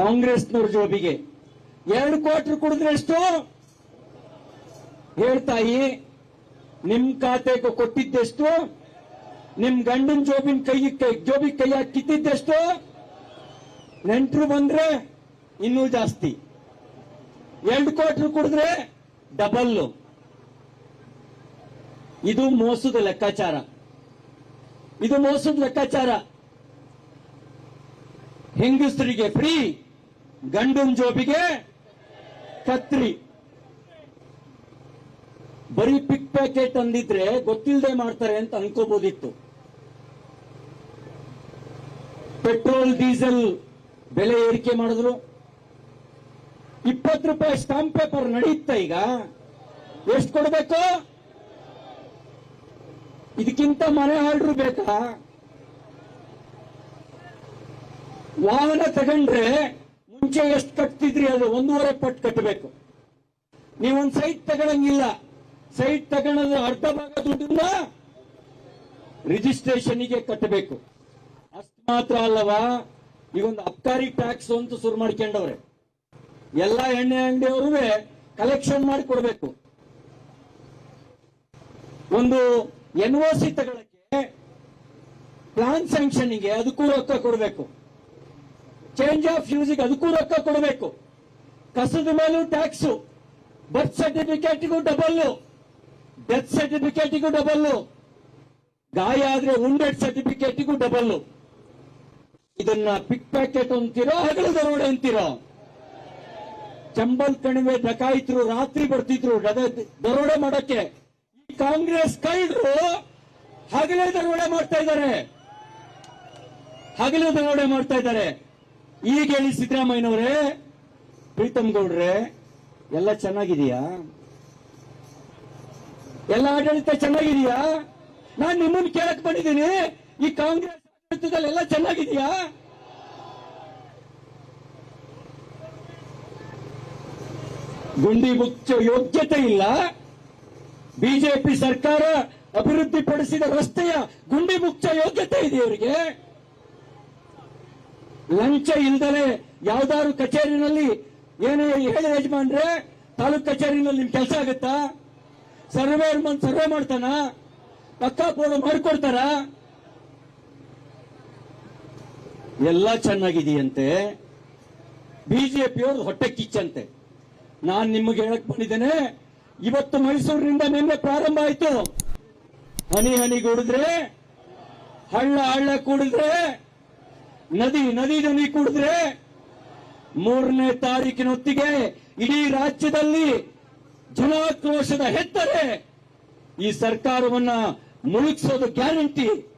ಕಾಂಗ್ರೆಸ್ನವ್ರ ಜೋಬಿಗೆ. ಎರಡು ಕೋಟಿ ಕುಡಿದ್ರೆ ಎಷ್ಟು? ಹೇಳ್ತಾಯಿ ನಿಮ್ ಖಾತೆಗೆ ಕೊಟ್ಟಿದ್ದೆಷ್ಟು? ನಿಮ್ ಗಂಡನ್ ಜೋಬಿನ ಕೈ ಜೋಬಿ ಕೈ ಹಾಕಿ ಕಿತ್ತಿದ್ದೆಷ್ಟು? ನೆಂಟರು ಬಂದ್ರೆ ಇನ್ನೂ ಜಾಸ್ತಿ. ಎರಡು ಕೋಟಿ ಕುಡಿದ್ರೆ ಡಬಲ್ ಇದು ಮೋಸದ ಲೆಕ್ಕಾಚಾರ. ಇದು ಮೋಸದ ಲೆಕ್ಕಾಚಾರ. ಹೆಂಗಸರಿಗೆ ಫ್ರೀ. ಗಂಡನ್ ಜೋಬಿಗೆ ಕತ್ರಿ. ಬರೀ ಪಿಕ್ ಪ್ಯಾಕೆಟ್ ಅಂದಿದ್ರೆ ಗೊತ್ತಿಲ್ಲದೆ ಮಾಡ್ತಾರೆ ಅಂತ ಅನ್ಕೋಬಹುದಿತ್ತು ಪೆಟ್ರೋಲ್, ಡೀಸೆಲ್ ಬೆಲೆ ಏರಿಕೆ ಮಾಡಿದ್ರು. ಇಪ್ಪತ್ತು ರೂಪಾಯಿ ಸ್ಟಾಂಪ್ ಪೇಪರ್ ನಡೆಯುತ್ತ ಈಗ. ಎಷ್ಟು ಕೊಡಬೇಕು? ಇದಕ್ಕಿಂತ ಮನೆ ಆರ್ಡ್ರು ಬೇಕಾ? ವಾಹನ ತಗೊಂಡ್ರೆ ಮುಂಚೆ ಎಷ್ಟು ಕಟ್ತಿದ್ರಿ ಅದು? ಒಂದೂವರೆ ಪಟ್ಟು ಕಟ್ಟಬೇಕು ನೀವೊಂದು ಸೈಟ್ ತಗೊಳಂಗಿಲ್ಲ. ಸೈಟ್ ತಗೊಳ್ಳೋದು ಅರ್ಧ ಭಾಗ ದುಡ್ಡನ್ನ ರಿಜಿಸ್ಟ್ರೇಷನ್ಗೆ ಕಟ್ಟಬೇಕು ಅಷ್ಟು ಮಾತ್ರ ಅಲ್ಲವಾ? ಈಗ ಒಂದು ಅಬ್ಕಾರಿ ಟ್ಯಾಕ್ಸ್ ಅಂತ ಶುರು ಮಾಡ್ಕೊಂಡವ್ರೆ. ಎಲ್ಲ ಎಣ್ಣೆ ಅಂಗಡಿಯವರು ಕಲೆಕ್ಷನ್ ಮಾಡಿ ಕೊಡಬೇಕು ಒಂದು ಎನ್ ಒ ಸಿ ತಗೊಳಕ್ಕೆ ಪ್ಲಾನ್ ಸ್ಯಾಂಕ್ಷನ್ಗೆ ಅದಕ್ಕೂ ರೊಕ್ಕ ಕೊಡಬೇಕು. ಚೇಂಜ್ ಆಫ್ ಯೂಸಿಗೆ ಅದಕ್ಕೂ ರೊಕ್ಕ ಕೊಡಬೇಕು. ಕಸದ ಮೇಲೂ ಟ್ಯಾಕ್ಸ್ ಬರ್ತ್ ಸರ್ಟಿಫಿಕೇಟ್ಗೂ ಡಬಲ್ ಡೆತ್ ಸರ್ಟಿಫಿಕೇಟ್ಗೂ ಡಬಲ್ ಗಾಯ ಆದ್ರೆ ಉಂಡೆಡ್ ಸರ್ಟಿಫಿಕೇಟ್ಗೂ ಡಬಲ್ ಇದನ್ನ ಪಿಕ್ ಪ್ಯಾಕೆಟ್ ಅಂತೀರೋ ಹಗಲು ದರೋಡೆ ಅಂತೀರೋ. ಚಂಬಲ್ ಕಣಿವೆ ಡಕಾಯಿತರು, ರಾತ್ರಿ ಬರ್ತಿದ್ರು ದರೋಡೆ ಮಾಡಕ್ಕೆ. ಈ ಕಾಂಗ್ರೆಸ್ ಕೈಡ್ರು ಹಗಲೇ ದರೋಡೆ ಮಾಡ್ತಾ ಇದ್ದಾರೆ. ಹಗಲು ದರೋಡೆ ಮಾಡ್ತಾ ಇದ್ದಾರೆ. ಈಗ ಹೇಳಿ ಸಿದ್ದರಾಮಯ್ಯನವರೇ, ಪ್ರೀತಮ್ ಗೌಡ್ರೆ, ಎಲ್ಲ ಚೆನ್ನಾಗಿದೆಯಾ ಎಲ್ಲ ಆಡಳಿತ ಚೆನ್ನಾಗಿದೆಯಾ ನಾನ್ ನಿಮ್ಮನ್ನ ಕೇಳಕ್ ಬಂದಿದ್ದೀನಿ. ಈ ಕಾಂಗ್ರೆಸ್ ಆಡಳಿತದಲ್ಲಿ ಎಲ್ಲ ಚೆನ್ನಾಗಿದೆಯಾ ಗುಂಡಿ ಮುಚ್ಚ ಯೋಗ್ಯತೆ ಇಲ್ಲ. ಬಿಜೆಪಿ ಸರ್ಕಾರ ಅಭಿವೃದ್ಧಿಪಡಿಸಿದ ರಸ್ತೆಯ ಗುಂಡಿ ಮುಚ್ಚ ಯೋಗ್ಯತೆ ಇದೆ ಇವರಿಗೆ ಲಂಚ ಇಲ್ದಲೆ ಯಾವ್ದಾದ್ರು ಕಚೇರಿನಲ್ಲಿ ಏನೇ ಹೇಳಿ ಯಜಮಾನ್ರೆ, ತಾಲೂಕ್ ಕಚೇರಿನಲ್ಲಿ ನಿಮ್ ಕೆಲಸ ಆಗುತ್ತಾ? ಸರ್ವೇರ್ ಬಂದು ಸರ್ವೆ ಮಾಡ್ತಾನ? ಪಕ್ಕ ಪೋಲ ಮಾಡ್ಕೊಡ್ತಾರ? ಎಲ್ಲ ಚೆನ್ನಾಗಿದೆಯಂತೆ. ಬಿಜೆಪಿಯವ್ರದ್ದು ಹೊಟ್ಟೆ ಕಿಚ್ಚಂತೆ. ನಾನು ನಿಮಗೆ ಹೇಳಕ್ ಬಂದಿದ್ದೇನೆ, ಇವತ್ತು ಮೈಸೂರಿನಿಂದ ನಿನ್ನೆ ಪ್ರಾರಂಭ ಆಯ್ತು. ಹನಿ ಹನಿ ಕುಡಿದ್ರೆ, ಹಳ್ಳ ಹಳ್ಳ ಕುಡಿದ್ರೆ ನದಿ ನದಿ ನದಿ ಕುಡಿದ್ರೆ ಮೂರನೇ ತಾರೀಕಿನ ಹೊತ್ತಿಗೆ ಇಡೀ ರಾಜ್ಯದಲ್ಲಿ ಜನಾಕ್ರೋಶದ ಹೆತ್ತರೆ ಈ ಸರ್ಕಾರವನ್ನ ಮುಳುಗಿಸೋದು ಗ್ಯಾರಂಟಿ.